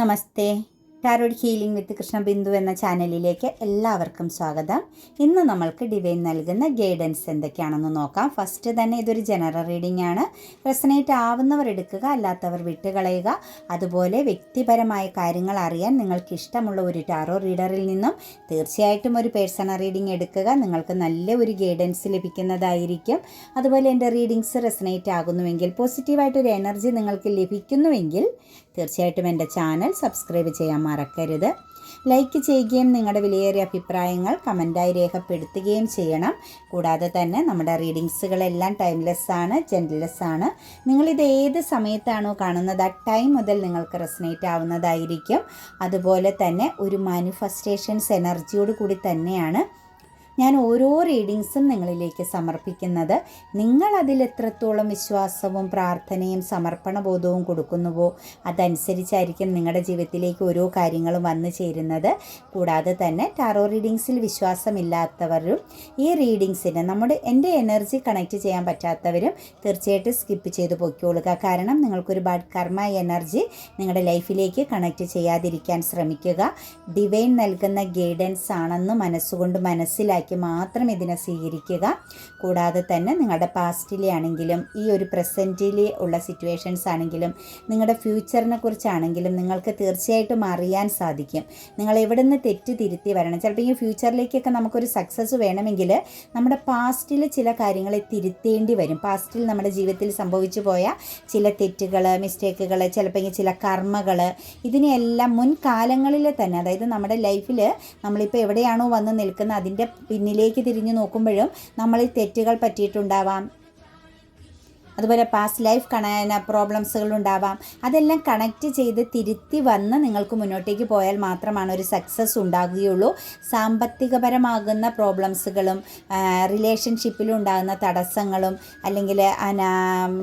Namaste. Tarot healing with Krishna Bindu എന്ന ചാനലിലേക്ക് എല്ലാവർക്കും സ്വാഗതം. ഇന്ന് നമ്മൾക്ക് ഡിവൈൻ നൽകുന്ന ഗൈഡൻസ് എന്തൊക്കെയാണെന്ന് നോക്കാം. ഫസ്റ്റ് തന്നെ ഇതൊരു ജനറൽ റീഡിംഗ് ആണ്. റെസനേറ്റ് ആവുന്നവർ എടുക്കുക അല്ലാത്തവർ വിട്ടുകളയുക. അതുപോലെ വ്യക്തിപരമായ കാര്യങ്ങൾ അറിയാൻ നിങ്ങൾക്ക് ഇഷ്ടമുള്ള ഒരു ടാറോ റീഡറിൽ നിന്നും തീർച്ചയായിട്ടും ഒരു പേഴ്സണൽ റീഡിംഗ് എടുക്കുക. നിങ്ങൾക്ക് നല്ല ഒരു ഗൈഡൻസ് ലഭിക്കുന്നതായിരിക്കും. അതുപോലെ എന്റെ റീഡിങ്സ് റെസനേറ്റ് ആകുന്നുവെങ്കിൽ പോസിറ്റീവായിട്ടൊരു എനർജി നിങ്ങൾക്ക് ലഭിക്കുന്നുവെങ്കിൽ തീർച്ചയായിട്ടും എന്റെ ചാനൽ സബ്സ്ക്രൈബ് ചെയ്യാൻ മറക്കരുത്. ലൈക്ക് ചെയ്യുകയും നിങ്ങളുടെ വിലയേറിയ അഭിപ്രായങ്ങൾ കമന്റായി രേഖപ്പെടുത്തുകയും ചെയ്യണം. കൂടാതെ തന്നെ നമ്മുടെ റീഡിങ്സുകളെല്ലാം ടൈംലെസ് ആണ് ജെൻഡർലെസ് ആണ് നിങ്ങളിത് ഏത് സമയത്താണോ കാണുന്നത് ആ ടൈം മുതൽ നിങ്ങൾക്ക് റെസനേറ്റ് ആവുന്നതായിരിക്കും. അതുപോലെ തന്നെ ഒരു മാനിഫെസ്റ്റേഷൻസ് എനർജിയോട് കൂടി തന്നെയാണ് ഞാൻ ഓരോ റീഡിങ്സും നിങ്ങളിലേക്ക് സമർപ്പിക്കുന്നത്. നിങ്ങൾ അതിൽ എത്രത്തോളം വിശ്വാസവും പ്രാർത്ഥനയും സമർപ്പണ ബോധവും കൊടുക്കുന്നുവോ അതനുസരിച്ചായിരിക്കും നിങ്ങളുടെ ജീവിതത്തിലേക്ക് ഓരോ കാര്യങ്ങളും വന്നു ചേരുന്നത്. കൂടാതെ തന്നെ ടാറോ റീഡിങ്സിൽ വിശ്വാസമില്ലാത്തവരും ഈ റീഡിങ്സിന് നമ്മുടെ എന്റെ എനർജി കണക്ട് ചെയ്യാൻ പറ്റാത്തവരും തീർച്ചയായിട്ടും സ്കിപ്പ് ചെയ്ത് പൊയ്ക്കോളുക കാരണം നിങ്ങൾക്കൊരു ബാഡ് കർമ്മ എനർജി നിങ്ങളുടെ ലൈഫിലേക്ക് കണക്ട് ചെയ്യാതിരിക്കാൻ ശ്രമിക്കുക. ഡിവൈൻ നൽകുന്ന ഗൈഡൻസ് ആണെന്ന് മനസ്സുകൊണ്ട് മനസ്സിലാക്കി മാത്രം ഇതിനെ സ്വീകരിക്കുക. കൂടാതെ തന്നെ നിങ്ങളുടെ പാസ്റ്റിലെ ആണെങ്കിലും ഈ ഒരു പ്രസന്റിലെ ഉള്ള സിറ്റുവേഷൻസ് ആണെങ്കിലും നിങ്ങളുടെ ഫ്യൂച്ചറിനെ കുറിച്ചാണെങ്കിലും നിങ്ങൾക്ക് തീർച്ചയായിട്ടും അറിയാൻ സാധിക്കും. നിങ്ങൾ എവിടെ നിന്ന് തെറ്റ് തിരുത്തി വരണം. ചിലപ്പോൾ ഈ ഫ്യൂച്ചറിലേക്കൊക്കെ നമുക്കൊരു സക്സസ് വേണമെങ്കിൽ നമ്മുടെ പാസ്റ്റിൽ ചില കാര്യങ്ങളെ തിരുത്തേണ്ടി വരും. പാസ്റ്റിൽ നമ്മുടെ ജീവിതത്തിൽ സംഭവിച്ചു പോയ ചില തെറ്റുകൾ മിസ്റ്റേക്കുകൾ ചിലപ്പോൾ ചില കർമ്മകൾ ഇതിനെയെല്ലാം മുൻകാലങ്ങളിൽ തന്നെ അതായത് നമ്മുടെ ലൈഫിൽ നമ്മളിപ്പോൾ എവിടെയാണോ വന്ന് നിൽക്കുന്നത് അതിന്റെ പിന്നിലേക്ക് തിരിഞ്ഞു നോക്കുമ്പോഴും നമ്മൾ തെറ്റുകൾ പറ്റിയിട്ടുണ്ടാവാം. അതുപോലെ പാസ്റ്റ് ലൈഫ് കണ പ്രോബ്ലംസുകൾ ഉണ്ടാവാം. അതെല്ലാം കണക്ട് ചെയ്ത് തിരുത്തി വന്ന് നിങ്ങൾക്ക് മുന്നോട്ടേക്ക് പോയാൽ മാത്രമാണ് ഒരു സക്സസ് ഉണ്ടാകുകയുള്ളൂ. സാമ്പത്തികപരമാകുന്ന പ്രോബ്ലംസുകളും റിലേഷൻഷിപ്പിലും ഉണ്ടാകുന്ന തടസ്സങ്ങളും അല്ലെങ്കിൽ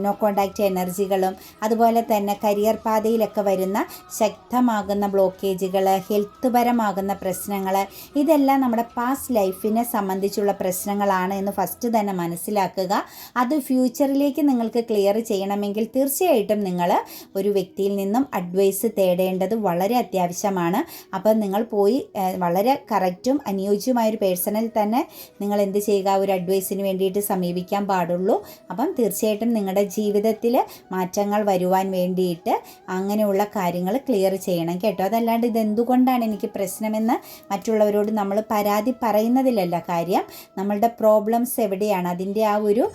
നോ കോണ്ടാക്റ്റ് എനർജികളും അതുപോലെ തന്നെ കരിയർ പാതയിലൊക്കെ വരുന്ന ശക്തമാകുന്ന ബ്ലോക്കേജുകൾ ഹെൽത്ത് പരമാകുന്ന പ്രശ്നങ്ങൾ ഇതെല്ലാം നമ്മുടെ പാസ്റ്റ് ലൈഫിനെ സംബന്ധിച്ചുള്ള പ്രശ്നങ്ങളാണ് എന്ന് ഫസ്റ്റ് തന്നെ മനസ്സിലാക്കുക. അത് ഫ്യൂച്ചറിലേക്ക് നിങ്ങൾ നിങ്ങൾക്ക് ക്ലിയർ ചെയ്യണമെങ്കിൽ തീർച്ചയായിട്ടും നിങ്ങൾ ഒരു വ്യക്തിയിൽ നിന്നും അഡ്വൈസ് തേടേണ്ടത് വളരെ അത്യാവശ്യമാണ്. അപ്പം നിങ്ങൾ പോയി വളരെ കറക്റ്റും അനുയോജ്യമായ ഒരു പേഴ്സണൽ തന്നെ നിങ്ങൾ എന്ത് ചെയ്യുക? ഒരു അഡ്വൈസിന് വേണ്ടിയിട്ട് സമീപിക്കാൻ പാടുള്ളൂ. അപ്പം തീർച്ചയായിട്ടും നിങ്ങളുടെ ജീവിതത്തിൽ മാറ്റങ്ങൾ വരുവാൻ വേണ്ടിയിട്ട് അങ്ങനെയുള്ള കാര്യങ്ങൾ ക്ലിയർ ചെയ്യണം കേട്ടോ. അതല്ലാണ്ട് ഇതെന്തുകൊണ്ടാണ് എനിക്ക് പ്രശ്നമെന്ന് മറ്റുള്ളവരോട് നമ്മൾ പരാതി പറയുന്നതിലല്ല കാര്യം. നമ്മളുടെ പ്രോബ്ലംസ് എവിടെയാണ്? അതിന്റെ ആ ഒരു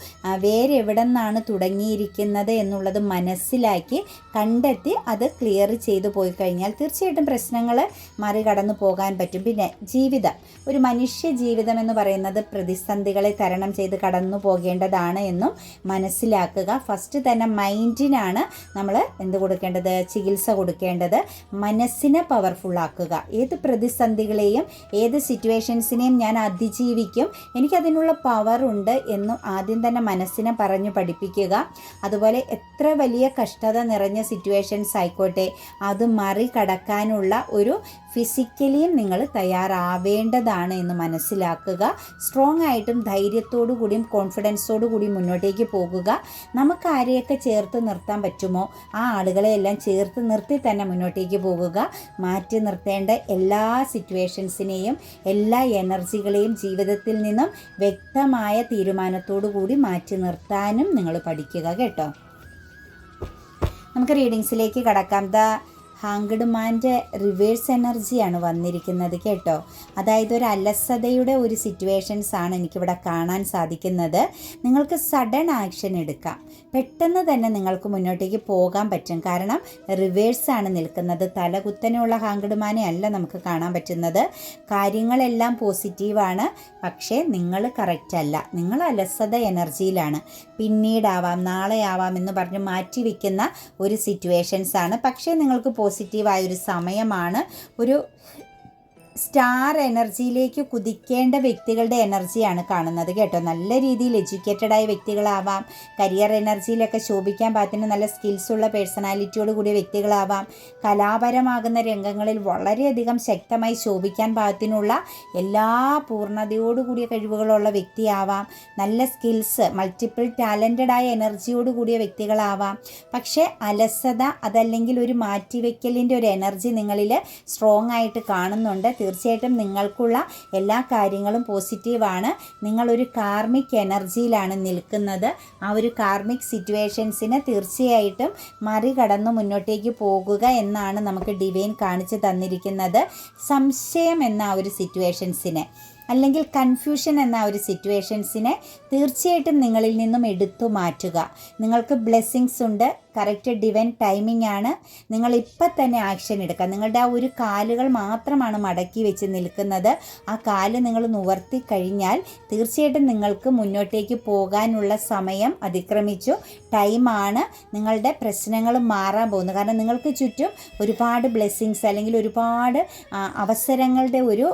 വേരെവിടെ നിന്നാണ് തുടങ്ങിയിരിക്കുന്നത് എന്നുള്ളത് മനസ്സിലാക്കി കണ്ടെത്തി അത് ക്ലിയർ ചെയ്തു പോയി കഴിഞ്ഞാൽ തീർച്ചയായിട്ടും പ്രശ്നങ്ങൾ മറികടന്നു പോകാൻ പറ്റും. പിന്നെ ജീവിതം. ഒരു മനുഷ്യ ജീവിതം എന്ന് പറയുന്നത് പ്രതിസന്ധികളെ തരണം ചെയ്ത് കടന്നു പോകേണ്ടതാണ് എന്നും മനസ്സിലാക്കുക. ഫസ്റ്റ് തന്നെ മൈൻഡിനാണ് നമ്മൾ എന്ത് കൊടുക്കേണ്ടത്? ചികിത്സ കൊടുക്കേണ്ടത്. മനസ്സിനെ പവർഫുൾ ആക്കുക. ഏത് പ്രതിസന്ധികളെയും ഏത് സിറ്റുവേഷൻസിനെയും ഞാൻ അതിജീവിക്കും. എനിക്കതിനുള്ള പവറുണ്ട് എന്നും ആദ്യം തന്നെ മനസ്സിനെ പറഞ്ഞു പഠിപ്പിക്കുക അതുപോലെ എത്ര വലിയ കഷ്ടത നിറഞ്ഞ സിറ്റുവേഷൻസ് ആയിക്കോട്ടെ. അത് മറികടക്കാനുള്ള ഒരു ഫിസിക്കലിയും നിങ്ങൾ തയ്യാറാവേണ്ടതാണ് എന്ന് മനസ്സിലാക്കുക. സ്ട്രോങ് ആയിട്ടും ധൈര്യത്തോടു കൂടിയും കോൺഫിഡൻസോടു കൂടിയും മുന്നോട്ടേക്ക് പോകുക. നമുക്ക് ആരെയൊക്കെ ചേർത്ത് നിർത്താൻ പറ്റുമോ? ആ ആളുകളെ എല്ലാം ചേർത്ത് നിർത്തി തന്നെ മുന്നോട്ടേക്ക് പോകുക. മാറ്റി നിർത്തേണ്ട എല്ലാ സിറ്റുവേഷൻസിനെയും എല്ലാ എനർജികളെയും ജീവിതത്തിൽ നിന്നും വ്യക്തമായ തീരുമാനത്തോടു കൂടി മാറ്റി നിർത്താനും നിങ്ങൾ പഠിക്കുക കേട്ടോ. നമുക്ക് റീഡിങ്സിലേക്ക് കടക്കാം. ദ ഹാങ്ക്ഡ് മാന്റെ റിവേഴ്സ് എനർജിയാണ് വന്നിരിക്കുന്നത് കേട്ടോ. അതായത് ഒരു അലസതയുടെ ഒരു സിറ്റുവേഷൻസ് ആണ് എനിക്കിവിടെ കാണാൻ സാധിക്കുന്നത്. നിങ്ങൾക്ക് സഡൻ ആക്ഷൻ എടുക്കാം. പെട്ടെന്ന് തന്നെ നിങ്ങൾക്ക് മുന്നോട്ടേക്ക് പോകാൻ പറ്റും. കാരണം റിവേഴ്സ് ആണ് നിൽക്കുന്നത്. തലകുത്തനെയുള്ള ഹാങ്കിഡ്മാനെ അല്ല നമുക്ക് കാണാൻ പറ്റുന്നത്. കാര്യങ്ങളെല്ലാം പോസിറ്റീവാണ് പക്ഷേ നിങ്ങൾ കറക്റ്റ് അല്ല. നിങ്ങൾ അലസത എനർജിയിലാണ് പിന്നീടാവാം നാളെ ആവാം എന്ന് പറഞ്ഞ് മാറ്റി വയ്ക്കുന്ന ഒരു സിറ്റുവേഷൻസാണ് പക്ഷേ നിങ്ങൾക്ക് പോസിറ്റീവായ ഒരു സമയമാണ്. ഒരു സ്റ്റാർ എനർജിയിലേക്ക് കുതിക്കേണ്ട വ്യക്തികളുടെ എനർജിയാണ് കാണുന്നത് കേട്ടോ. നല്ല രീതിയിൽ എഡ്യൂക്കേറ്റഡ് ആയ വ്യക്തികളാവാം. കരിയർ എനർജിയിലൊക്കെ ശോഭിക്കാൻ പാകത്തിന് നല്ല സ്കിൽസ് ഉള്ള പേഴ്സണാലിറ്റിയോട് കൂടിയ വ്യക്തികളാവാം. കലാപരമാകുന്ന രംഗങ്ങളിൽ വളരെയധികം ശക്തമായി ശോഭിക്കാൻ പാകത്തിനുള്ള എല്ലാ പൂർണതയോടുകൂടിയ കഴിവുകളുള്ള വ്യക്തിയാവാം. നല്ല സ്കിൽസ് മൾട്ടിപ്പിൾ ടാലന്റഡ് ആയ എനർജിയോട് കൂടിയ വ്യക്തികളാവാം. പക്ഷേ അലസത അതല്ലെങ്കിൽ ഒരു മാറ്റിവെക്കലിന്റെ ഒരു എനർജി നിങ്ങളിൽ സ്ട്രോങ് ആയിട്ട് കാണുന്നുണ്ട്. തീർച്ചയായിട്ടും നിങ്ങൾക്കുള്ള എല്ലാ കാര്യങ്ങളും പോസിറ്റീവാണ് നിങ്ങളൊരു കാർമിക് എനർജിയിലാണ് നിൽക്കുന്നത്. ആ ഒരു കാർമിക് സിറ്റുവേഷൻസിനെ തീർച്ചയായിട്ടും മറികടന്ന് മുന്നോട്ടേക്ക് പോകുക എന്നാണ് നമുക്ക് ഡിവൈൻ കാണിച്ചു തന്നിരിക്കുന്നത്. സംശയം എന്ന ആ ഒരു സിറ്റുവേഷൻസിനെ അല്ലെങ്കിൽ കൺഫ്യൂഷൻ എന്ന ഒരു സിറ്റുവേഷൻസിനെ തീർച്ചയായിട്ടും നിങ്ങളിൽ നിന്നും എടുത്തു മാറ്റുക നിങ്ങൾക്ക് ബ്ലെസ്സിങ്സ് ഉണ്ട്. കറക്റ്റ് ഡിവൻ ടൈമിംഗ് ആണ്. നിങ്ങൾ ഇപ്പം തന്നെ ആക്ഷൻ എടുക്കുക. നിങ്ങളുടെ ആ ഒരു കാലുകൾ മാത്രമാണ് മടക്കി വെച്ച് നിൽക്കുന്നത്. ആ കാൽ നിങ്ങൾ നിവർത്തി കഴിഞ്ഞാൽ തീർച്ചയായിട്ടും നിങ്ങൾക്ക് മുന്നോട്ടേക്ക് പോകാനുള്ള സമയം അതിക്രമിച്ചു. ടൈമാണ് നിങ്ങളുടെ പ്രശ്നങ്ങൾ മാറാൻ പോകുന്നത്. കാരണം നിങ്ങൾക്ക് ചുറ്റും ഒരുപാട് ബ്ലെസ്സിങ്സ് അല്ലെങ്കിൽ ഒരുപാട് അവസരങ്ങളുടെ ഒരു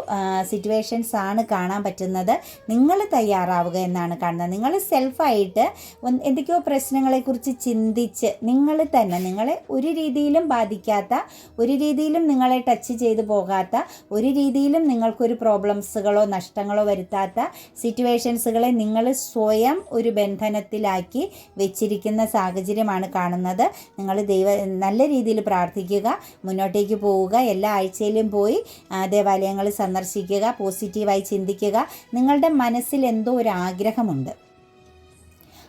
സിറ്റുവേഷൻസ് ആണ് കാണാൻ പറ്റുന്നത്. നിങ്ങൾ തയ്യാറാവുക എന്നാണ് കാണുന്നത്. നിങ്ങൾ സെൽഫായിട്ട് എന്തൊക്കെയോ പ്രശ്നങ്ങളെക്കുറിച്ച് ചിന്തിച്ച് നിങ്ങൾ തന്നെ നിങ്ങളെ ഒരു രീതിയിലും ബാധിക്കാത്ത ഒരു രീതിയിലും നിങ്ങളെ ടച്ച് ചെയ്തു പോകാത്ത ഒരു രീതിയിലും നിങ്ങൾക്കൊരു പ്രോബ്ലംസുകളോ നഷ്ടങ്ങളോ വരുത്താത്ത സിറ്റുവേഷൻസുകളെ നിങ്ങൾ സ്വയം ഒരു ബന്ധനത്തിലാക്കി വെച്ചിരിക്കുന്ന സാഹചര്യമാണ് കാണുന്നത്. നിങ്ങൾ ദൈവ നല്ല രീതിയിൽ പ്രാർത്ഥിക്കുക മുന്നോട്ടേക്ക് പോവുക എല്ലാ ആഴ്ചയിലും പോയി ദേവാലയങ്ങൾ സന്ദർശിക്കുക പോസിറ്റീവായി ചിന്തിക്കുക. നിങ്ങളുടെ മനസ്സിൽ എന്തോ ഒരു ആഗ്രഹമുണ്ട്.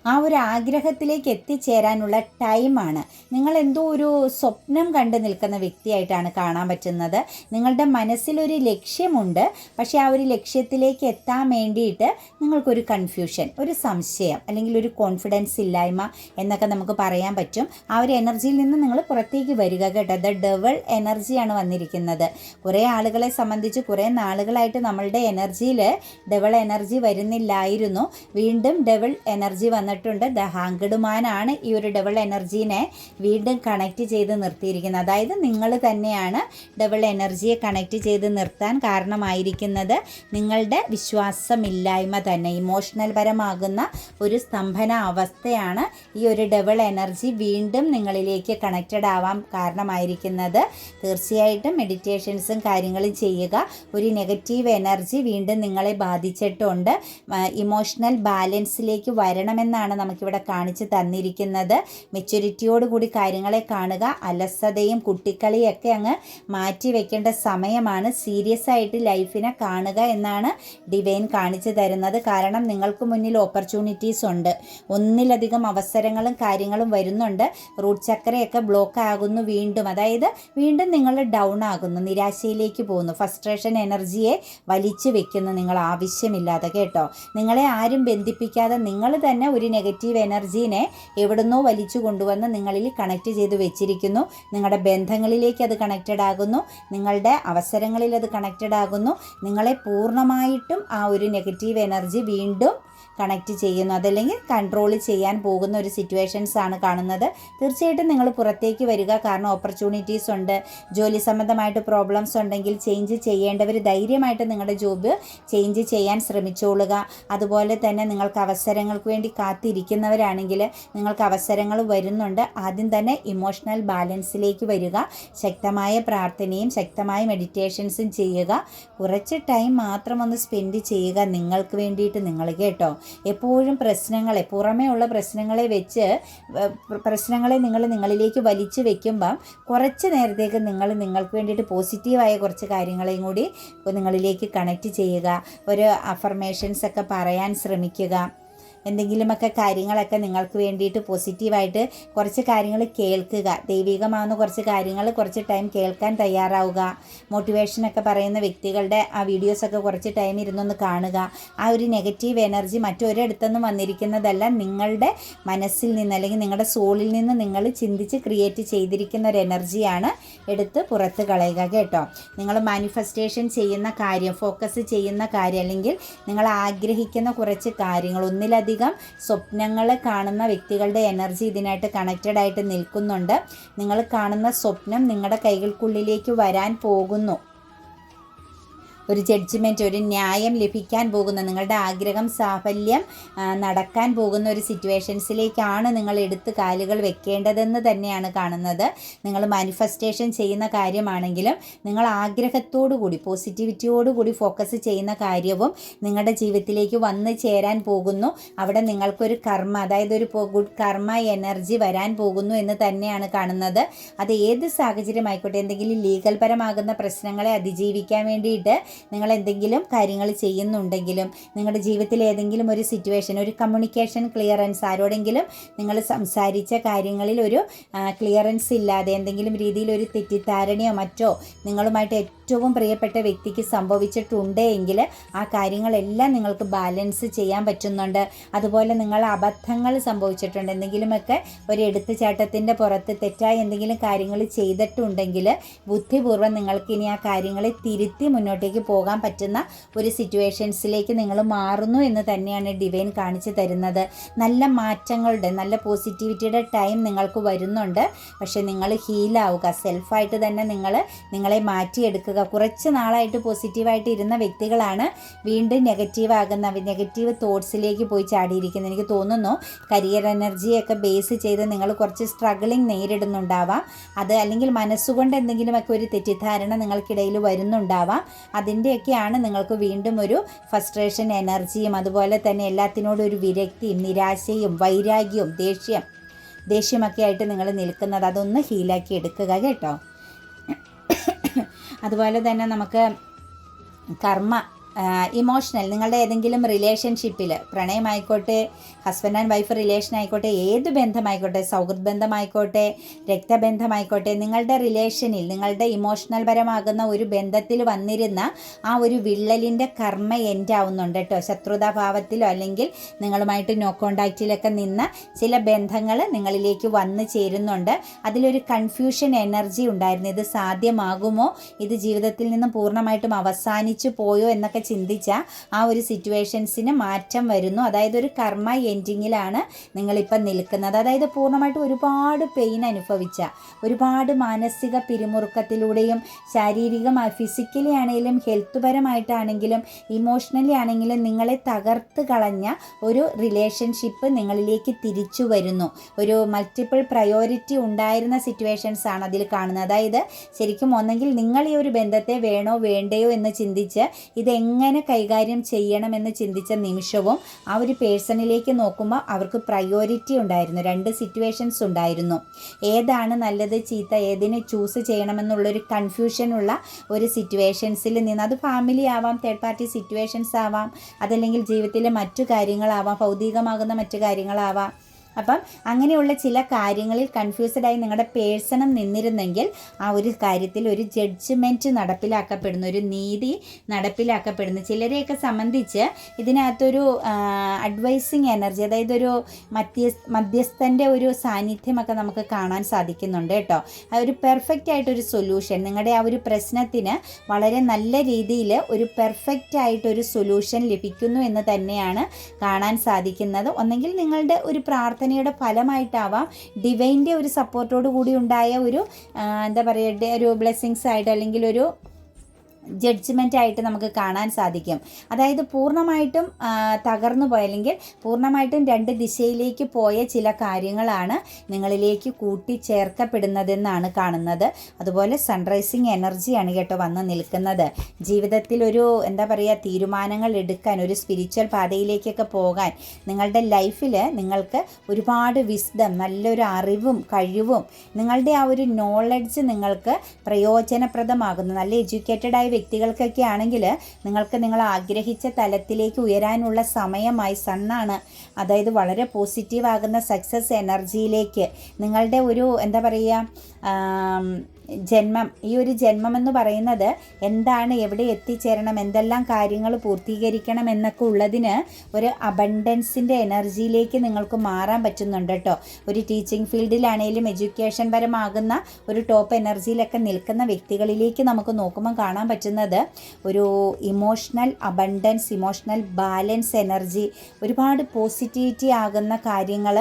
ആ ഒരു ആഗ്രഹത്തിലേക്ക് എത്തിച്ചേരാനുള്ള ടൈമാണ്. നിങ്ങൾ എന്തോ ഒരു സ്വപ്നം കണ്ടു നിൽക്കുന്ന വ്യക്തിയായിട്ടാണ് കാണാൻ പറ്റുന്നത്. നിങ്ങളുടെ മനസ്സിലൊരു ലക്ഷ്യമുണ്ട്. പക്ഷേ ആ ഒരു ലക്ഷ്യത്തിലേക്ക് എത്താൻ വേണ്ടിയിട്ട് നിങ്ങൾക്കൊരു കൺഫ്യൂഷൻ ഒരു സംശയം അല്ലെങ്കിൽ ഒരു കോൺഫിഡൻസ് ഇല്ലായ്മ എന്നൊക്കെ നമുക്ക് പറയാൻ പറ്റും. ആ ഒരു എനർജിയിൽ നിന്ന് നിങ്ങൾ പുറത്തേക്ക് വരിക കേട്ടോ. ദ ഡബിൾ എനർജിയാണ് വന്നിരിക്കുന്നത്. കുറേ ആളുകളെ സംബന്ധിച്ച് കുറേ നാളുകളായിട്ട് നമ്മളുടെ എനർജിയിൽ ഡബിൾ എനർജി വരുന്നില്ലായിരുന്നു. വീണ്ടും ഡബിൾ എനർജി വന്ന് വന്നിട്ടുണ്ട്. ദ ഹാങ്കിഡുമാനാണ് ഈ ഒരു ഡബിൾ എനർജീനെ വീണ്ടും കണക്ട് ചെയ്ത് നിർത്തിയിരിക്കുന്നത്. അതായത് നിങ്ങൾ തന്നെയാണ് ഡബിൾ എനർജിയെ കണക്ട് ചെയ്ത് നിർത്താൻ കാരണമായിരിക്കുന്നത്. നിങ്ങളുടെ വിശ്വാസമില്ലായ്മ തന്നെ ഇമോഷണൽ പരമാകുന്ന ഒരു സ്തംഭന അവസ്ഥയാണ് ഈ ഒരു ഡബിൾ എനർജി വീണ്ടും നിങ്ങളിലേക്ക് കണക്റ്റഡ് ആവാൻ കാരണമായിരിക്കുന്നത്. തീർച്ചയായിട്ടും മെഡിറ്റേഷൻസും കാര്യങ്ങളും ചെയ്യുക ഒരു നെഗറ്റീവ് എനർജി വീണ്ടും നിങ്ങളെ ബാധിച്ചിട്ടുണ്ട്. ഇമോഷണൽ ബാലൻസിലേക്ക് വരണമെന്ന എന്നാണ് നമുക്കിവിടെ കാണിച്ചു തന്നിരിക്കുന്നത്. മെച്യൂരിറ്റിയോടുകൂടി കാര്യങ്ങളെ കാണുക. അലസതയും കുട്ടിക്കളിയൊക്കെ അങ്ങ് മാറ്റി വെക്കേണ്ട സമയമാണ്. സീരിയസ് ആയിട്ട് ലൈഫിനെ കാണുക എന്നാണ് ഡിവൈൻ കാണിച്ചു തരുന്നത്. കാരണം നിങ്ങൾക്ക് മുന്നിൽ ഓപ്പർച്യൂണിറ്റീസ് ഉണ്ട്. ഒന്നിലധികം അവസരങ്ങളും കാര്യങ്ങളും വരുന്നുണ്ട്. റൂട്ട് ചക്രയൊക്കെ ബ്ലോക്ക് ആകുന്നു വീണ്ടും. അതായത് വീണ്ടും നിങ്ങൾ ഡൗൺ ആകുന്നു. നിരാശയിലേക്ക് പോകുന്നു. ഫസ്ട്രേഷൻ എനർജിയെ വലിച്ചു വെക്കുന്നു നിങ്ങൾ. ആവശ്യമില്ലാതെ കേട്ടോ. നിങ്ങളെ ആരും ബന്ധിപ്പിക്കാതെ നിങ്ങൾ തന്നെ ഒരു നെഗറ്റീവ് എനർജീനെ എവിടുന്നോ വലിച്ചു കൊണ്ടുവന്ന് നിങ്ങളിൽ കണക്ട് ചെയ്ത് വെച്ചിരിക്കുന്നു. നിങ്ങളുടെ ബന്ധങ്ങളിലേക്ക് അത് കണക്റ്റഡ് ആകുന്നു. നിങ്ങളുടെ അവസരങ്ങളിൽ അത് കണക്റ്റഡ് ആകുന്നു. നിങ്ങളെ പൂർണമായിട്ടും ആ ഒരു നെഗറ്റീവ് എനർജി വീണ്ടും കണക്റ്റ് ചെയ്യുന്നു. അതല്ലെങ്കിൽ കൺട്രോൾ ചെയ്യാൻ പോകുന്ന ഒരു സിറ്റുവേഷൻസ് ആണ് കാണുന്നത്. തീർച്ചയായിട്ടും നിങ്ങൾ പുറത്തേക്ക് വരിക. കാരണം ഓപ്പർച്യൂണിറ്റീസ് ഉണ്ട്. ജോലി സംബന്ധമായിട്ട് പ്രോബ്ലംസ് ഉണ്ടെങ്കിൽ ചേഞ്ച് ചെയ്യേണ്ടവർ ധൈര്യമായിട്ട് നിങ്ങളുടെ ജോബ് ചേഞ്ച് ചെയ്യാൻ ശ്രമിച്ചോളുക. അതുപോലെ തന്നെ നിങ്ങൾക്ക് അവസരങ്ങൾക്ക് വേണ്ടി കാത്തിരിക്കുന്നവരാണെങ്കിൽ നിങ്ങൾക്ക് അവസരങ്ങൾ വരുന്നുണ്ട്. ആദ്യം തന്നെ ഇമോഷണൽ ബാലൻസിലേക്ക് വരിക. ശക്തമായ പ്രാർത്ഥനയും ശക്തമായ മെഡിറ്റേഷൻസും ചെയ്യുക. കുറച്ച് ടൈം മാത്രം ഒന്ന് സ്പെൻഡ് ചെയ്യുക നിങ്ങൾക്ക് വേണ്ടിയിട്ട് നിങ്ങൾ കേട്ടോ. എപ്പോഴും പ്രശ്നങ്ങളെ പുറമേ ഉള്ള പ്രശ്നങ്ങളെ വെച്ച് പ്രശ്നങ്ങളെ നിങ്ങൾ നിങ്ങളിലേക്ക് വലിച്ചു വെക്കുമ്പം കുറച്ച് നേരത്തേക്ക് നിങ്ങൾ നിങ്ങൾക്ക് വേണ്ടിയിട്ട് പോസിറ്റീവായ കുറച്ച് കാര്യങ്ങളെയും കൂടി നിങ്ങളിലേക്ക് കണക്റ്റ് ചെയ്യുക. ഒരു അഫർമേഷൻസ് ഒക്കെ പറയാൻ ശ്രമിക്കുക. എന്തെങ്കിലുമൊക്കെ കാര്യങ്ങളൊക്കെ നിങ്ങൾക്ക് വേണ്ടിയിട്ട് പോസിറ്റീവായിട്ട് കുറച്ച് കാര്യങ്ങൾ കേൾക്കുക. ദൈവികമാവുന്ന കുറച്ച് കാര്യങ്ങൾ കുറച്ച് ടൈം കേൾക്കാൻ തയ്യാറാവുക. മോട്ടിവേഷനൊക്കെ പറയുന്ന വ്യക്തികളുടെ ആ വീഡിയോസൊക്കെ കുറച്ച് ടൈം ഇരുന്നൊന്ന് കാണുക. ആ ഒരു നെഗറ്റീവ് എനർജി മറ്റൊരിടത്തുനിന്നും വന്നിരിക്കുന്നതല്ല നിങ്ങളുടെ മനസ്സിൽ നിന്ന് അല്ലെങ്കിൽ നിങ്ങളുടെ സോളിൽ നിന്ന് നിങ്ങൾ ചിന്തിച്ച് ക്രിയേറ്റ് ചെയ്തിരിക്കുന്ന ഒരു എനർജിയാണ് എടുത്ത് പുറത്ത് കളയുക കേട്ടോ. നിങ്ങൾ മാനിഫെസ്റ്റേഷൻ ചെയ്യുന്ന കാര്യം ഫോക്കസ് ചെയ്യുന്ന കാര്യം അല്ലെങ്കിൽ നിങ്ങൾ ആഗ്രഹിക്കുന്ന കുറച്ച് കാര്യങ്ങൾ ഒന്നിലധികം വളരെയധികം സ്വപ്നങ്ങൾ കാണുന്ന വ്യക്തികളുടെ എനർജി ഇതിനായിട്ട് കണക്റ്റഡ് ആയിട്ട് നിൽക്കുന്നുണ്ട്. നിങ്ങൾ കാണുന്ന സ്വപ്നം നിങ്ങളുടെ കൈകൾക്കുള്ളിലേക്ക് വരാൻ പോകുന്നു. ഒരു ജഡ്ജ്മെന്റ് ഒരു ന്യായം ലഭിക്കാൻ പോകുന്ന നിങ്ങളുടെ ആഗ്രഹം സാഫല്യം നടക്കാൻ പോകുന്ന ഒരു സിറ്റുവേഷൻസിലേക്കാണ് നിങ്ങൾ എടുത്ത് കാലുകൾ വെക്കേണ്ടതെന്ന് തന്നെയാണ് കാണുന്നത്. നിങ്ങൾ മാനിഫെസ്റ്റേഷൻ ചെയ്യുന്ന കാര്യമാണെങ്കിലും നിങ്ങൾ ആഗ്രഹത്തോടു കൂടി പോസിറ്റിവിറ്റിയോടു കൂടി ഫോക്കസ് ചെയ്യുന്ന കാര്യവും നിങ്ങളുടെ ജീവിതത്തിലേക്ക് വന്നു ചേരാൻ പോകുന്നു. അവിടെ നിങ്ങൾക്കൊരു കർമ്മ അതായത് ഒരു ഗുഡ് കർമ്മ എനർജി വരാൻ പോകുന്നു എന്ന് തന്നെയാണ് കാണുന്നത്. അത് ഏത് സാഹചര്യമായിക്കോട്ടെ എന്തെങ്കിലും ലീഗൽ പരമാകുന്ന പ്രശ്നങ്ങളെ അതിജീവിക്കാൻ വേണ്ടിയിട്ട് നിങ്ങൾ എന്തെങ്കിലും കാര്യങ്ങൾ ചെയ്യുന്നുണ്ടെങ്കിലും നിങ്ങളുടെ ജീവിതത്തിൽ ഏതെങ്കിലും ഒരു സിറ്റുവേഷൻ ഒരു കമ്മ്യൂണിക്കേഷൻ ക്ലിയറൻസ് ആരോടെങ്കിലും നിങ്ങൾ സംസാരിച്ച കാര്യങ്ങളിൽ ഒരു ക്ലിയറൻസ് ഇല്ലാതെ എന്തെങ്കിലും രീതിയിൽ ഒരു തെറ്റിദ്ധാരണയോ മറ്റോ നിങ്ങളുമായിട്ട് ഏറ്റവും പ്രിയപ്പെട്ട വ്യക്തിക്ക് സംഭവിച്ചിട്ടുണ്ട് എങ്കിൽ ആ കാര്യങ്ങളെല്ലാം നിങ്ങൾക്ക് ബാലൻസ് ചെയ്യാൻ പറ്റുന്നുണ്ട്. അതുപോലെ നിങ്ങൾ അബദ്ധങ്ങൾ സംഭവിച്ചിട്ടുണ്ട്. എന്തെങ്കിലുമൊക്കെ ഒരു എടുത്തുചാട്ടത്തിന്റെ പുറത്ത് തെറ്റായ എന്തെങ്കിലും കാര്യങ്ങൾ ചെയ്തിട്ടുണ്ടെങ്കിൽ ബുദ്ധിപൂർവം നിങ്ങൾക്ക് ഇനി ആ കാര്യങ്ങളെ തിരുത്തി മുന്നോട്ടേക്ക് പോകാൻ പറ്റുന്ന ഒരു സിറ്റുവേഷൻസിലേക്ക് നിങ്ങൾ മാറുന്നു എന്ന് തന്നെയാണ് ഡിവൈൻ കാണിച്ചു തരുന്നത്. നല്ല മാറ്റങ്ങളുടെ നല്ല പോസിറ്റിവിറ്റിയുടെ ടൈം നിങ്ങൾക്ക് വരുന്നുണ്ട്. പക്ഷേ നിങ്ങൾ ഹീലാവുക സെൽഫായിട്ട് തന്നെ നിങ്ങൾ നിങ്ങളെ മാറ്റിയെടുക്കുക കുറച്ച് നാളായിട്ട് പോസിറ്റീവായിട്ട് ഇരുന്ന വ്യക്തികളാണ് വീണ്ടും നെഗറ്റീവ് ആകുന്ന നെഗറ്റീവ് തോട്ട്സിലേക്ക് പോയി ചാടിയിരിക്കുന്നത്. എനിക്ക് തോന്നുന്നു കരിയർ എനർജിയൊക്കെ ബേസ് ചെയ്ത് നിങ്ങൾ കുറച്ച് സ്ട്രഗിളിങ് നേരിടുന്നുണ്ടാവാം. അത് അല്ലെങ്കിൽ മനസ്സുകൊണ്ട് എന്തെങ്കിലുമൊക്കെ ഒരു തെറ്റിദ്ധാരണ നിങ്ങൾക്കിടയിൽ വരുന്നുണ്ടാവാം. അതിന്റെയൊക്കെയാണ് നിങ്ങൾക്ക് വീണ്ടും ഒരു ഫസ്ട്രേഷൻ എനർജിയും അതുപോലെ തന്നെ എല്ലാത്തിനോടും ഒരു വിരക്തിയും നിരാശയും വൈരാഗ്യവും ദേഷ്യം ദേഷ്യമൊക്കെ ആയിട്ട് നിങ്ങൾ നിൽക്കുന്നത്. അതൊന്ന് ഹീലാക്കി എടുക്കുക കേട്ടോ. അതുപോലെ തന്നെ നമുക്ക് കർമ്മ ഇമോഷണൽ നിങ്ങളുടെ ഏതെങ്കിലും റിലേഷൻഷിപ്പിൽ പ്രണയമായിക്കോട്ടെ ഹസ്ബൻഡ് ആൻഡ് വൈഫ് റിലേഷൻ ആയിക്കോട്ടെ ഏത് ബന്ധമായിക്കോട്ടെ സൗഹൃദ ബന്ധമായിക്കോട്ടെ രക്തബന്ധമായിക്കോട്ടെ നിങ്ങളുടെ റിലേഷനിൽ നിങ്ങളുടെ ഇമോഷണൽ പരമാകുന്ന ഒരു ബന്ധത്തിൽ വന്നിരുന്ന ആ ഒരു വിള്ളലിന്റെ കർമ്മ എൻഡ് ആവുന്നുണ്ട് കേട്ടോ. ശത്രുതാഭാവത്തിലോ അല്ലെങ്കിൽ നിങ്ങളുമായിട്ട് നോ കോണ്ടാക്റ്റിലൊക്കെ നിന്ന് ചില ബന്ധങ്ങൾ നിങ്ങളിലേക്ക് വന്നു ചേരുന്നുണ്ട്. അതിലൊരു കൺഫ്യൂഷൻ എനർജി ഉണ്ടായിരുന്നു. ഇത് സാധ്യമാകുമോ? ഇത് ജീവിതത്തിൽ നിന്ന് പൂർണമായിട്ടും അവസാനിച്ചു പോയോ എന്നൊക്കെ ചിന്തിച്ച ആ ഒരു സിറ്റുവേഷൻസിന് മാറ്റം വരുന്നു. അതായത് ഒരു കർമ്മ എൻഡിങ്ങിലാണ് നിങ്ങളിപ്പം നിൽക്കുന്നത്. അതായത് പൂർണമായിട്ട് ഒരുപാട് പെയിൻ അനുഭവിച്ച ഒരുപാട് മാനസിക പിരിമുറുക്കത്തിലൂടെയും ശാരീരികമായി ഫിസിക്കലി ആണെങ്കിലും ഹെൽത്ത് പരമായിട്ടാണെങ്കിലും ഇമോഷണലി ആണെങ്കിലും നിങ്ങളെ തകർത്ത് കളഞ്ഞ ഒരു റിലേഷൻഷിപ്പ് നിങ്ങളിലേക്ക് തിരിച്ചു വരുന്നു. ഒരു മൾട്ടിപ്പിൾ പ്രയോറിറ്റി ഉണ്ടായിരുന്ന സിറ്റുവേഷൻസ് ആണ് അതിൽ കാണുന്നത്. അതായത് ശരിക്കും ഒന്നെങ്കിൽ നിങ്ങൾ ഈ ഒരു ബന്ധത്തെ വേണോ വേണ്ടയോ എന്ന് ചിന്തിച്ച് ഇതെങ്ങനെ കൈകാര്യം ചെയ്യണമെന്ന് ചിന്തിച്ച നിമിഷവും ആ ഒരു പേഴ്സണിലേക്ക് നോക്കുമ്പോൾ അവർക്ക് പ്രയോറിറ്റി ഉണ്ടായിരുന്നു. രണ്ട് സിറ്റുവേഷൻസ് ഉണ്ടായിരുന്നു. ഏതാണ് നല്ലത് ചീത്ത ഏതിനെ ചൂസ് ചെയ്യണമെന്നുള്ളൊരു കൺഫ്യൂഷനുള്ള ഒരു സിറ്റുവേഷൻസിൽ നിന്ന് അത് ഫാമിലി ആവാം തേർഡ് പാർട്ടി സിറ്റുവേഷൻസ് ആവാം അതല്ലെങ്കിൽ ജീവിതത്തിലെ മറ്റു കാര്യങ്ങളാവാം ഭൗതികമാകുന്ന മറ്റു കാര്യങ്ങളാവാം. അപ്പം അങ്ങനെയുള്ള ചില കാര്യങ്ങളിൽ കൺഫ്യൂസ്ഡ് ആയി നിങ്ങളുടെ പേഴ്സണും നിന്നിരുന്നെങ്കിൽ ആ ഒരു കാര്യത്തിൽ ഒരു ജഡ്ജ്മെന്റ് നടപ്പിലാക്കപ്പെടുന്നു ഒരു നീതി നടപ്പിലാക്കപ്പെടുന്നു ചിലരെയൊക്കെ സംബന്ധിച്ച് ഇതിനകത്തൊരു അഡ്വൈസിങ് എനർജി അതായത് ഒരു മധ്യസ് മധ്യസ്ഥന്റെ ഒരു സാന്നിധ്യമൊക്കെ നമുക്ക് കാണാൻ സാധിക്കുന്നുണ്ട് കേട്ടോ. ആ ഒരു പെർഫെക്റ്റ് ആയിട്ടൊരു സൊല്യൂഷൻ നിങ്ങളുടെ ആ ഒരു പ്രശ്നത്തിന് വളരെ നല്ല രീതിയിൽ ഒരു പെർഫെക്റ്റ് ആയിട്ടൊരു സൊല്യൂഷൻ ലഭിക്കുന്നു എന്ന് തന്നെയാണ് കാണാൻ സാധിക്കുന്നത്. ഒന്നെങ്കിൽ നിങ്ങളുടെ ഒരു പ്രാർത്ഥനയുടെ ഫലമായിട്ടാവാം ഡിവൈന്റെ ഒരു സപ്പോർട്ടോട് കൂടി ഉണ്ടായ ഒരു എന്താ പറയുക ഒരു ബ്ലെസ്സിങ്സ് ആയിട്ട് അല്ലെങ്കിൽ ഒരു ജഡ്ജ്മെന്റ് ആയിട്ട് നമുക്ക് കാണാൻ സാധിക്കും. അതായത് പൂർണമായിട്ടും തകർന്നു പോയ അല്ലെങ്കിൽ പൂർണമായിട്ടും രണ്ട് ദിശയിലേക്ക് പോയ ചില കാര്യങ്ങളാണ് നിങ്ങളിലേക്ക് കൂട്ടിച്ചേർക്കപ്പെടുന്നതെന്നാണ് കാണുന്നത്. അതുപോലെ സൺറൈസിങ് എനർജിയാണ് കേട്ടോ വന്ന് നിൽക്കുന്നത്. ജീവിതത്തിൽ ഒരു എന്താ പറയുക തീരുമാനങ്ങൾ എടുക്കാൻ ഒരു സ്പിരിച്വൽ പാതയിലേക്കൊക്കെ പോകാൻ നിങ്ങളുടെ ലൈഫിൽ നിങ്ങൾക്ക് ഒരുപാട് വിസ്ഡം നല്ലൊരു അറിവും കഴിവും നിങ്ങളുടെ ആ ഒരു നോളജ് നിങ്ങൾക്ക് പ്രയോജനപ്രദമാകുന്നു. നല്ല എഡ്യൂക്കേറ്റഡ് ആയ വ്യക്തികൾക്കൊക്കെ ആണെങ്കിൽ നിങ്ങൾക്ക് നിങ്ങൾ ആഗ്രഹിച്ച തലത്തിലേക്ക് ഉയരാനുള്ള സമയമായി സണ്ണാണ് അതായത് വളരെ പോസിറ്റീവ് ആകുന്ന സക്സസ് എനർജിയിലേക്ക് നിങ്ങളുടെ ഒരു എന്താ പറയുക ജന്മം ഈ ഒരു ജന്മം എന്ന് പറയുന്നത് എന്താണ് എവിടെ എത്തിച്ചേരണം എന്തെല്ലാം കാര്യങ്ങൾ പൂർത്തീകരിക്കണം എന്നൊക്കെ ഉള്ളതിന് ഒരു അബണ്ടൻസിന്റെ എനർജിയിലേക്ക് നിങ്ങൾക്ക് മാറാൻ പറ്റുന്നുണ്ട് കേട്ടോ. ഒരു ടീച്ചിങ് ഫീൽഡിലാണെങ്കിലും എഡ്യൂക്കേഷൻ പരമാകുന്ന ഒരു ടോപ്പ് എനർജിയിലൊക്കെ നിൽക്കുന്ന വ്യക്തികളിലേക്ക് നമുക്ക് നോക്കുമ്പോൾ കാണാൻ പറ്റുന്നത് ഒരു emotional abundance emotional balance energy ഒരുപാട് പോസിറ്റിവിറ്റി ആകുന്ന കാര്യങ്ങൾ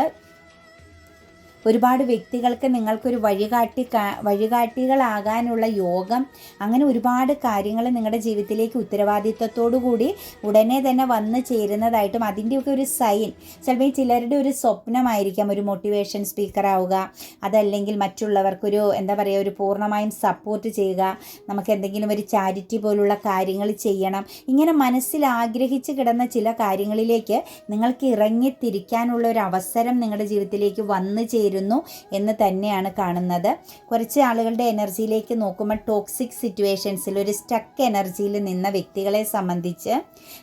ഒരുപാട് വ്യക്തികൾക്ക് നിങ്ങൾക്കൊരു വഴികാട്ടി വഴികാട്ടികളാകാനുള്ള യോഗം അങ്ങനെ ഒരുപാട് കാര്യങ്ങൾ നിങ്ങളുടെ ജീവിതത്തിലേക്ക് ഉത്തരവാദിത്വത്തോടു കൂടി ഉടനെ തന്നെ വന്ന് ചേരുന്നതായിട്ടും അതിന്റെയൊക്കെ ഒരു സൈൻ ചിലപ്പോൾ ചിലരുടെ ഒരു സ്വപ്നമായിരിക്കാം ഒരു മോട്ടിവേഷൻ സ്പീക്കർ ആവുക അതല്ലെങ്കിൽ മറ്റുള്ളവർക്കൊരു എന്താ പറയുക ഒരു പൂർണമായും സപ്പോർട്ട് ചെയ്യുക നമുക്ക് എന്തെങ്കിലും ഒരു ചാരിറ്റി പോലുള്ള കാര്യങ്ങൾ ചെയ്യണം. ഇങ്ങനെ മനസ്സിൽ ആഗ്രഹിച്ച് കിടന്ന ചില കാര്യങ്ങളിലേക്ക് നിങ്ങൾക്ക് ഇറങ്ങിത്തിരിക്കാനുള്ള ഒരു അവസരം നിങ്ങളുടെ ജീവിതത്തിലേക്ക് വന്നു ചേരുന്നു എന്ന് തന്നെയാണ് കാണുന്നത്. കുറച്ച് ആളുകളുടെ എനർജിയിലേക്ക് നോക്കുമ്പോൾ ടോക്സിക് സിറ്റുവേഷൻസിൽ ഒരു സ്റ്റക്ക് എനർജിയിൽ നിന്ന വ്യക്തികളെ സംബന്ധിച്ച്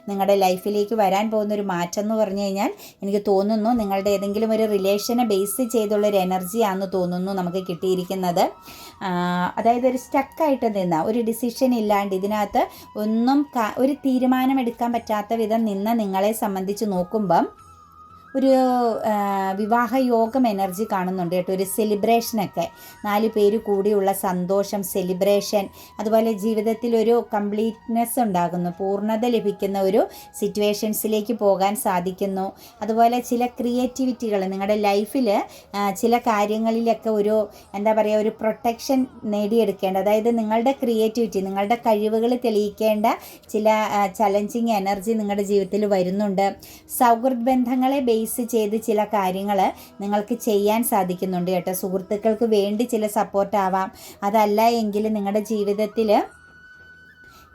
നിങ്ങളുടെ ലൈഫിലേക്ക് വരാൻ പോകുന്ന ഒരു മാറ്റം എന്ന് പറഞ്ഞു കഴിഞ്ഞാൽ എനിക്ക് തോന്നുന്നു നിങ്ങളുടെ ഏതെങ്കിലും ഒരു റിലേഷനെ ബേസ് ചെയ്തുള്ള ഒരു എനർജിയാണെന്ന് തോന്നുന്നു നമുക്ക് കിട്ടിയിരിക്കുന്നത്. അതായത് ഒരു സ്റ്റക്കായിട്ട് നിന്ന ഒരു ഡിസിഷൻ ഇല്ലാണ്ട് ഇതിനകത്ത് ഒന്നും ഒരു തീരുമാനമെടുക്കാൻ പറ്റാത്ത വിധം നിന്ന നിങ്ങളെ സംബന്ധിച്ച് നോക്കുമ്പം ഒരു വിവാഹ യോഗം എനർജി കാണുന്നുണ്ട് കേട്ടോ. ഒരു സെലിബ്രേഷനൊക്കെ നാല് പേര് കൂടിയുള്ള സന്തോഷം സെലിബ്രേഷൻ അതുപോലെ ജീവിതത്തിൽ ഒരു കംപ്ലീറ്റ്നെസ് ഉണ്ടാകുന്നു. പൂർണത ലഭിക്കുന്ന ഒരു സിറ്റുവേഷൻസിലേക്ക് പോകാൻ സാധിക്കുന്നു. അതുപോലെ ചില ക്രിയേറ്റിവിറ്റികൾ നിങ്ങളുടെ ലൈഫിൽ ചില കാര്യങ്ങളിലൊക്കെ ഒരു എന്താ പറയുക ഒരു പ്രൊട്ടക്ഷൻ നേടിയെടുക്കേണ്ട അതായത് നിങ്ങളുടെ ക്രിയേറ്റിവിറ്റി നിങ്ങളുടെ കഴിവുകൾ തെളിയിക്കേണ്ട ചില ചലഞ്ചിങ് എനർജി നിങ്ങളുടെ ജീവിതത്തിൽ വരുന്നുണ്ട്. സൗഹൃദ ബന്ധങ്ങളെ ബേസ് ചെയ്ത് ചില കാര്യങ്ങൾ നിങ്ങൾക്ക് ചെയ്യാൻ സാധിക്കുന്നുണ്ട് കേട്ടോ. സുഹൃത്തുക്കൾക്ക് വേണ്ടി ചില സപ്പോർട്ട് ആവാം. അതല്ല എങ്കിൽ നിങ്ങളുടെ ജീവിതത്തിൽ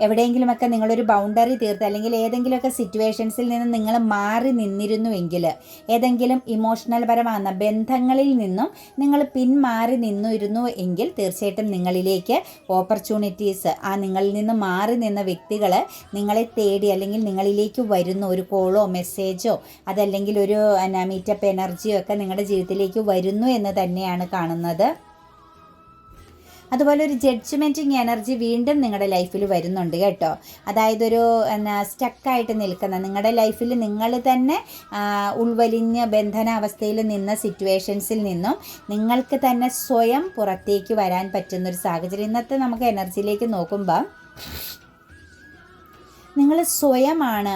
എവിടെയെങ്കിലുമൊക്കെ നിങ്ങളൊരു ബൗണ്ടറി തീർത്ത് അല്ലെങ്കിൽ ഏതെങ്കിലുമൊക്കെ സിറ്റുവേഷൻസിൽ നിന്ന് നിങ്ങൾ മാറി നിന്നിരുന്നുവെങ്കിൽ ഏതെങ്കിലും ഇമോഷണൽ പരമാകുന്ന ബന്ധങ്ങളിൽ നിന്നും നിങ്ങൾ പിന്മാറി നിന്നിരുന്നു എങ്കിൽ തീർച്ചയായിട്ടും നിങ്ങളിലേക്ക് ഓപ്പർച്യൂണിറ്റീസ് ആ നിങ്ങളിൽ നിന്ന് മാറി നിന്ന വ്യക്തികൾ നിങ്ങളെ തേടി അല്ലെങ്കിൽ നിങ്ങളിലേക്ക് വരുന്ന ഒരു കോളോ മെസ്സേജോ അതല്ലെങ്കിൽ ഒരു മീറ്റപ്പ് എനർജിയോ ഒക്കെ നിങ്ങളുടെ ജീവിതത്തിലേക്ക് വരുന്നു എന്ന് തന്നെയാണ് കാണുന്നത്. അതുപോലെ ഒരു ജഡ്ജ്മെന്റിങ് എനർജി വീണ്ടും നിങ്ങളുടെ ലൈഫിൽ വരുന്നുണ്ട് കേട്ടോ. അതായത് ഒരു എന്നാ സ്റ്റക്കായിട്ട് നിൽക്കുന്ന നിങ്ങളുടെ ലൈഫിൽ നിങ്ങൾ തന്നെ ഉൾവലിഞ്ഞ ബന്ധനാവസ്ഥയിൽ നിന്ന സിറ്റുവേഷൻസിൽ നിന്നും നിങ്ങൾക്ക് തന്നെ സ്വയം പുറത്തേക്ക് വരാൻ പറ്റുന്നൊരു സാഹചര്യം. ഇന്നത്തെ നമുക്ക് എനർജിയിലേക്ക് നോക്കുമ്പോൾ നിങ്ങൾ സ്വയമാണ്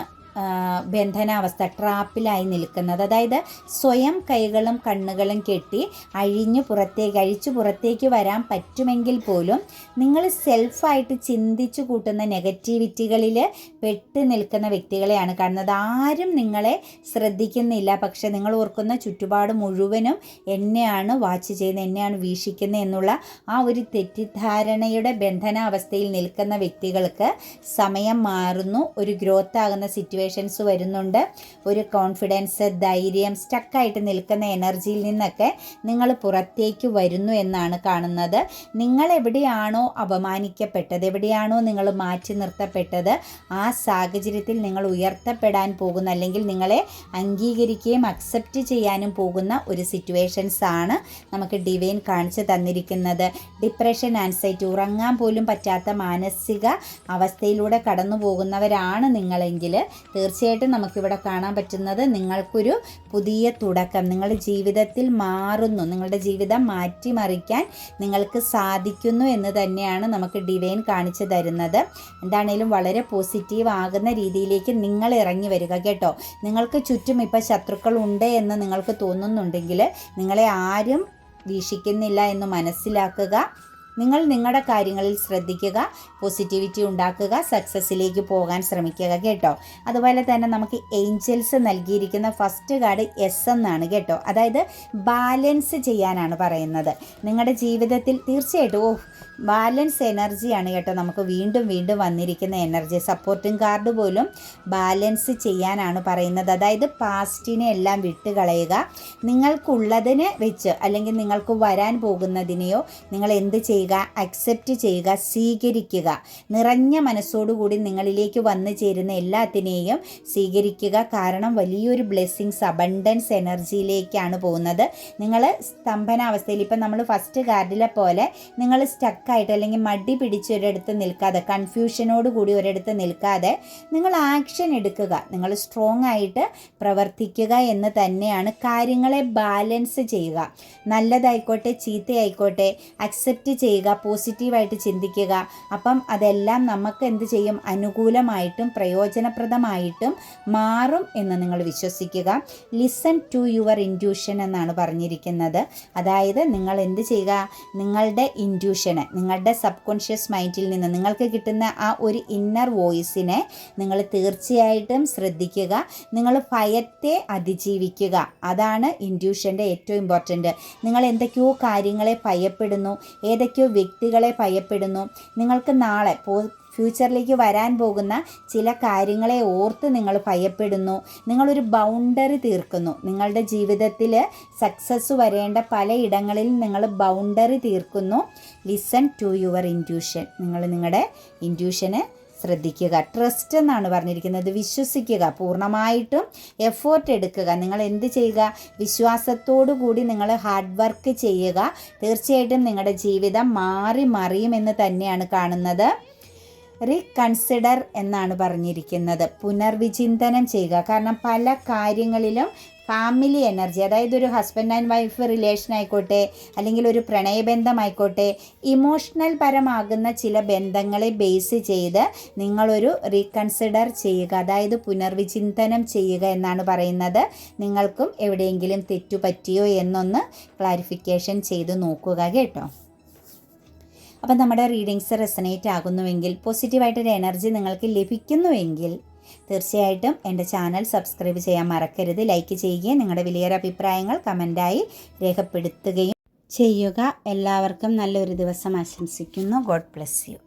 ബന്ധനാവസ്ഥ ട്രാപ്പിലായി നിൽക്കുന്നത്. അതായത് സ്വയം കൈകളും കണ്ണുകളും കെട്ടി അഴിഞ്ഞു പുറത്തേക്ക് അഴിച്ചു പുറത്തേക്ക് വരാൻ പറ്റുമെങ്കിൽ പോലും നിങ്ങൾ സെൽഫായിട്ട് ചിന്തിച്ചു കൂട്ടുന്ന നെഗറ്റിവിറ്റികളിൽ പെട്ട് നിൽക്കുന്ന വ്യക്തികളെയാണ് കാണുന്നത്. ആരും നിങ്ങളെ ശ്രദ്ധിക്കുന്നില്ല. പക്ഷേ നിങ്ങൾ ഓർക്കുന്ന ചുറ്റുപാട് മുഴുവനും എന്നെയാണ് വാച്ച് ചെയ്യുന്നത് എന്നെയാണ് വീക്ഷിക്കുന്നത് എന്നുള്ള ആ ഒരു തെറ്റിദ്ധാരണയുടെ ബന്ധനാവസ്ഥയിൽ നിൽക്കുന്ന വ്യക്തികൾക്ക് സമയം മാറുന്നു. ഒരു ഗ്രോത്ത് ആകുന്ന സിറ്റുവേഷൻസ് വരുന്നുണ്ട്. ഒരു കോൺഫിഡൻസ് ധൈര്യം സ്റ്റക്കായിട്ട് നിൽക്കുന്ന എനർജിയിൽ നിന്നൊക്കെ നിങ്ങൾ പുറത്തേക്ക് വരുന്നു എന്നാണ് കാണുന്നത്. നിങ്ങൾ എവിടെയാണോ അപമാനിക്കപ്പെട്ടത് എവിടെയാണോ നിങ്ങൾ മാറ്റി നിർത്തപ്പെട്ടത് ആ സാഹചര്യത്തിൽ നിങ്ങൾ ഉയർത്തപ്പെടാൻ പോകുന്ന അല്ലെങ്കിൽ നിങ്ങളെ അംഗീകരിക്കുകയും അക്സെപ്റ്റ് ചെയ്യാനും പോകുന്ന ഒരു സിറ്റുവേഷൻസ് ആണ് നമുക്ക് ഡിവൈൻ കാണിച്ചു തന്നിരിക്കുന്നത്. ഡിപ്രഷൻ ആൻസൈറ്റി ഉറങ്ങാൻ പോലും പറ്റാത്ത മാനസിക അവസ്ഥയിലൂടെ കടന്നു പോകുന്നവരാണ് നിങ്ങളെങ്കിൽ തീർച്ചയായിട്ടും നമുക്കിവിടെ കാണാൻ പറ്റുന്നത് നിങ്ങൾക്കൊരു പുതിയ തുടക്കം. നിങ്ങളുടെ ജീവിതത്തിൽ മാറുന്നു. നിങ്ങളുടെ ജീവിതം മാറ്റിമറിക്കാൻ നിങ്ങൾക്ക് സാധിക്കുന്നു എന്ന് തന്നെയാണ് നമുക്ക് ഡിവൈൻ കാണിച്ചു തരുന്നത്. എന്താണേലും വളരെ പോസിറ്റീവ് ആകുന്ന രീതിയിലേക്ക് നിങ്ങൾ ഇറങ്ങി വരിക കേട്ടോ. നിങ്ങൾക്ക് ചുറ്റും ഇപ്പോൾ ശത്രുക്കൾ ഉണ്ട് എന്ന് നിങ്ങൾക്ക് തോന്നുന്നുണ്ടെങ്കിൽ നിങ്ങളെ ആരും വീക്ഷിക്കുന്നില്ല എന്ന് മനസ്സിലാക്കുക. നിങ്ങൾ നിങ്ങളുടെ കാര്യങ്ങളിൽ ശ്രദ്ധിക്കുക പോസിറ്റിവിറ്റി ഉണ്ടാക്കുക സക്സസ്സിലേക്ക് പോകാൻ ശ്രമിക്കുക കേട്ടോ. അതുപോലെ തന്നെ നമുക്ക് ഏഞ്ചൽസ് നൽകിയിരിക്കുന്ന ഫസ്റ്റ് കാർഡ് എസ് എന്നാണ് കേട്ടോ. അതായത് ബാലൻസ് ചെയ്യാനാണ് പറയുന്നത്. നിങ്ങളുടെ ജീവിതത്തിൽ തീർച്ചയായിട്ടും ഓ ബാലൻസ് എനർജിയാണ് കേട്ടോ നമുക്ക് വീണ്ടും വീണ്ടും വന്നിരിക്കുന്ന എനർജി. സപ്പോർട്ടിംഗ് കാർഡ് പോലും ബാലൻസ് ചെയ്യാനാണ് പറയുന്നത്. അതായത് പാസ്റ്റിനെ എല്ലാം വിട്ടുകളയുക. നിങ്ങൾക്കുള്ളതിനെ വെച്ച് അല്ലെങ്കിൽ നിങ്ങൾക്ക് വരാൻ പോകുന്നതിനെയോ നിങ്ങൾ എന്ത് ചെയ്യുക? അക്സെപ്റ്റ് ചെയ്യുക സ്വീകരിക്കുക. നിറഞ്ഞ മനസ്സോടുകൂടി നിങ്ങളിലേക്ക് വന്നു ചേരുന്ന എല്ലാത്തിനെയും സ്വീകരിക്കുക. കാരണം വലിയൊരു ബ്ലെസ്സിങ്സ് അബണ്ടൻസ് എനർജിയിലേക്കാണ് പോകുന്നത്. നിങ്ങൾ സ്തംഭനാവസ്ഥയിൽ ഇപ്പം നമ്മൾ ഫസ്റ്റ് കാർഡിലെ പോലെ നിങ്ങൾ സ്റ്റക്ക് സ്റ്റക്കായിട്ട് അല്ലെങ്കിൽ മടി പിടിച്ച് ഒരിടത്ത് നിൽക്കാതെ കൺഫ്യൂഷനോട് കൂടി ഒരിടത്ത് നിൽക്കാതെ നിങ്ങൾ ആക്ഷൻ എടുക്കുക. നിങ്ങൾ സ്ട്രോങ് ആയിട്ട് പ്രവർത്തിക്കുക എന്ന് തന്നെയാണ് കാര്യങ്ങളെ ബാലൻസ് ചെയ്യുക. നല്ലതായിക്കോട്ടെ ചീത്തയായിക്കോട്ടെ അക്സെപ്റ്റ് ചെയ്യുക പോസിറ്റീവായിട്ട് ചിന്തിക്കുക. അപ്പം അതെല്ലാം നമുക്ക് എന്ത് ചെയ്യും? അനുകൂലമായിട്ടും പ്രയോജനപ്രദമായിട്ടും മാറും എന്ന് നിങ്ങൾ വിശ്വസിക്കുക. ലിസൺ ടു യുവർ ഇൻഡ്യൂഷൻ എന്നാണ് പറഞ്ഞിരിക്കുന്നത്. അതായത് നിങ്ങൾ എന്ത് ചെയ്യുക? നിങ്ങളുടെ ഇന്റ്യൂഷന് നിങ്ങളുടെ സബ് കോൺഷ്യസ് മൈൻഡിൽ നിന്ന് നിങ്ങൾക്ക് കിട്ടുന്ന ആ ഒരു ഇന്നർ വോയിസിനെ നിങ്ങൾ തീർച്ചയായിട്ടും ശ്രദ്ധിക്കുക. നിങ്ങൾ ഭയത്തെ അതിജീവിക്കുക. അതാണ് ഇൻഡ്യൂഷന്റെ ഏറ്റവും ഇമ്പോർട്ടന്റ് നിങ്ങൾ എന്തൊക്കെയോ കാര്യങ്ങളെ ഭയപ്പെടുന്നു ഏതൊക്കെയോ വ്യക്തികളെ ഭയപ്പെടുന്നു. നിങ്ങൾക്ക് നാളെ ഫ്യൂച്ചറിലേക്ക് വരാൻ പോകുന്ന ചില കാര്യങ്ങളെ ഓർത്ത് നിങ്ങൾ ഭയപ്പെടുന്നു. നിങ്ങളൊരു ബൗണ്ടറി തീർക്കുന്നു. നിങ്ങളുടെ ജീവിതത്തിൽ സക്സസ് വരേണ്ട പലയിടങ്ങളിൽ നിങ്ങൾ ബൗണ്ടറി തീർക്കുന്നു. ലിസൺ ടു യുവർ ഇന്റ്യൂഷൻ നിങ്ങൾ നിങ്ങളുടെ ഇന്റ്യൂഷന് ശ്രദ്ധിക്കുക. ട്രസ്റ്റ് എന്നാണ് പറഞ്ഞിരിക്കുന്നത്. വിശ്വസിക്കുക. പൂർണമായിട്ടും എഫേർട്ട് എടുക്കുക. നിങ്ങൾ എന്ത് ചെയ്യുക? വിശ്വാസത്തോടു കൂടി നിങ്ങൾ ഹാർഡ് വർക്ക് ചെയ്യുക. തീർച്ചയായിട്ടും നിങ്ങളുടെ ജീവിതം മാറി മറിയുമെന്ന് തന്നെയാണ് കാണുന്നത്. റീകൺസിഡർ എന്നാണ് പറഞ്ഞിരിക്കുന്നത്. പുനർവിചിന്തനം ചെയ്യുക. കാരണം പല കാര്യങ്ങളിലും ഫാമിലി എനർജി അതായത് ഒരു ഹസ്ബൻഡ് ആൻഡ് വൈഫ് റിലേഷൻ ആയിക്കോട്ടെ അല്ലെങ്കിൽ ഒരു പ്രണയബന്ധമായിക്കോട്ടെ ഇമോഷണൽ പരമാകുന്ന ചില ബന്ധങ്ങളെ ബേസ് ചെയ്ത് നിങ്ങളൊരു റീകൺസിഡർ ചെയ്യുക. അതായത് പുനർവിചിന്തനം ചെയ്യുക എന്നാണ് പറയുന്നത്. നിങ്ങൾക്കും എവിടെയെങ്കിലും തെറ്റുപറ്റിയോ എന്നൊന്ന് ക്ലാരിഫിക്കേഷൻ ചെയ്ത് നോക്കുക കേട്ടോ. അപ്പം നമ്മുടെ റീഡിങ്സ് റെസനേറ്റ് ആകുന്നുവെങ്കിൽ പോസിറ്റീവായിട്ടൊരു എനർജി നിങ്ങൾക്ക് ലഭിക്കുന്നുവെങ്കിൽ തീർച്ചയായിട്ടും എന്റെ ചാനൽ സബ്സ്ക്രൈബ് ചെയ്യാൻ മറക്കരുത്. ലൈക്ക് ചെയ്യുകയും നിങ്ങളുടെ വലിയൊരു അഭിപ്രായങ്ങൾ കമന്റായി രേഖപ്പെടുത്തുകയും ചെയ്യുക. എല്ലാവർക്കും നല്ലൊരു ദിവസം ആശംസിക്കുന്നു. God bless you